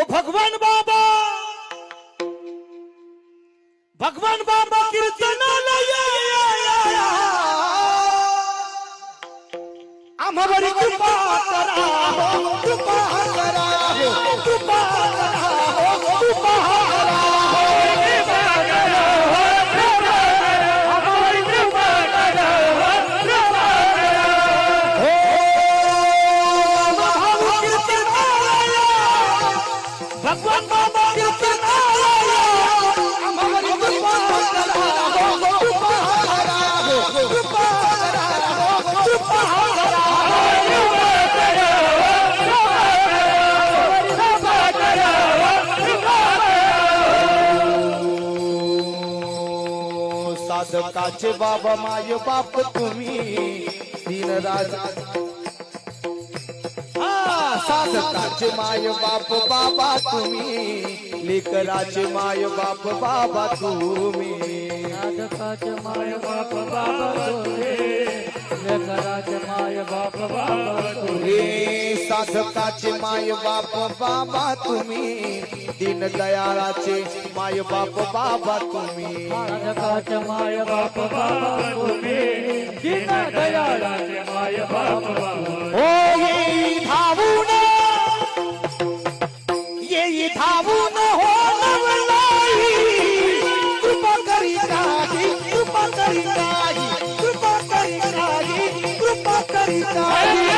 ओ भगवान बाबा भगवान बाबा कीर्तनालय आम्हावर कृपा करा हो, कृपा करा हो, कृपा करा करा हो. साधकाचे बाबा माय बाप तुम्ही तीन राज साधकाचे माय बाप बाबा तुम्ही. लेकराचे माय बाप बाबा तुम्ही. साधकाचे माय बाप बाबा लेकराचे माय बाप बाबा साधकाचे माय बाप बाबा तुम्ही. दीनदयाळाचे माय बाप बाबा तुम्ही. साधकाचे माय बाप बाबा तुझे दीन दयाळाचे माय बाप बाबा कविता